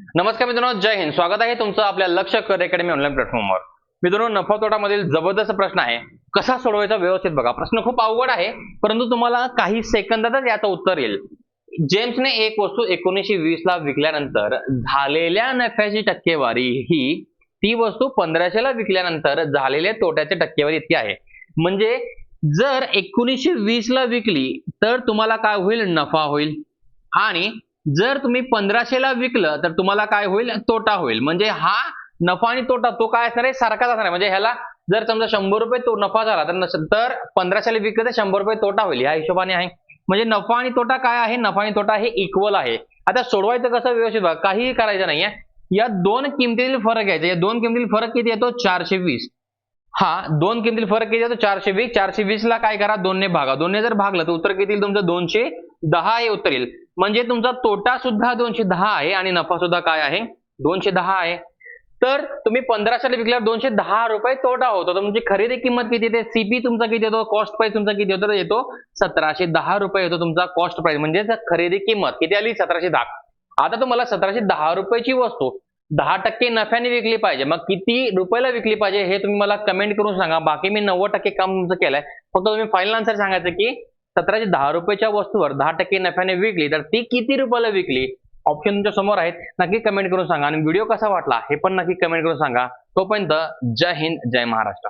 नमस्कार मित्रांनो जय हिंद. स्वागत आहे तुमचं आपल्या लक्ष कर अकॅडमी ऑनलाईन प्लॅटफॉर्मवर मित्रांनो नफा तोटामधील जबरदस्त प्रश्न आहे. कसा सोडवायचा व्यवस्थित बघा. प्रश्न खूप अवघड आहे परंतु तुम्हाला काही सेकंदातच याचं उत्तर येईल. जेम्सने एक वस्तू एकोणीसशे वीस ला विकल्यानंतर झालेल्या नफ्याची टक्केवारी ही ती वस्तू पंधराशे ला विकल्यानंतर झालेल्या तोट्याची टक्केवारी इतकी आहे. म्हणजे जर एकोणीसशे वीस ला विकली तर तुम्हाला काय होईल? नफा होईल. आणि जर तुम्ही पंधराशेला विकलं तर तुम्हाला काय होईल? तोटा होईल. म्हणजे हा नफा आणि तोटा तो काय असणार आहे? सारखाच असणार आहे. म्हणजे ह्याला जर समजा शंभर रुपये तो नफा झाला तर तर पंधराशेला विकलं तर शंभर रुपये तोटा होईल. ह्या हिशोबाने आहे. म्हणजे नफा आणि तोटा काय आहे? नफा आणि तोटा हे इक्वल आहे. आता सोडवायचं कसं व्यवस्थित बघा. काहीही करायचं नाहीये. या दोन किमतीतील फरक घ्यायचा. या दोन किमतीतील फरक किती येतो? चारशे वीस. हा दोन किमतील फरक किती येतो? चारशे वीस. चारशे वीस ला काय करा? दोनने भागा. दोनने जर भागलं तर उत्तर किती येईल तुमचं? दोनशे दहा हे उत्तर येईल. म्हणजे तुमचा तोटा सुद्धा दोनशे दहा आहे आणि नफा सुद्धा काय आहे? दोनशे दहा आहे. तर तुम्ही पंधराशेला विकल्यावर दोनशे दहा रुपये तोटा होतो. तर तुमची खरेदी किंमत किती येते? सीपी तुमचा किती येतो? कॉस्ट प्राइस तुमचा किती होतो तर येतो सतराशे दहा रुपये येतो तुमचा कॉस्ट प्राइस म्हणजे खरेदी किंमत किती आली? सतराशे दहा. आता तुम्हाला सतराशे दहा रुपयाची वस्तू दहा टक्के नफ्याने विकली पाहिजे. मग किती रुपयाला विकली पाहिजे हे तुम्ही मला कमेंट करून सांगा. बाकी मी नव्वद टक्के काम तुमचं केलंय. फक्त तुम्ही फायनल आन्सर सांगायचं की सतराशे दहा रुपयाच्या वस्तूवर दहा टक्के नफ्याने विकली तर ती किती रुपयाला विकली? ऑप्शन तुमच्यासमोर आहेत. नक्की कमेंट करून सांगा. आणि व्हिडिओ कसा वाटला हे पण नक्की कमेंट करून सांगा. तोपर्यंत जय हिंद जय महाराष्ट्र.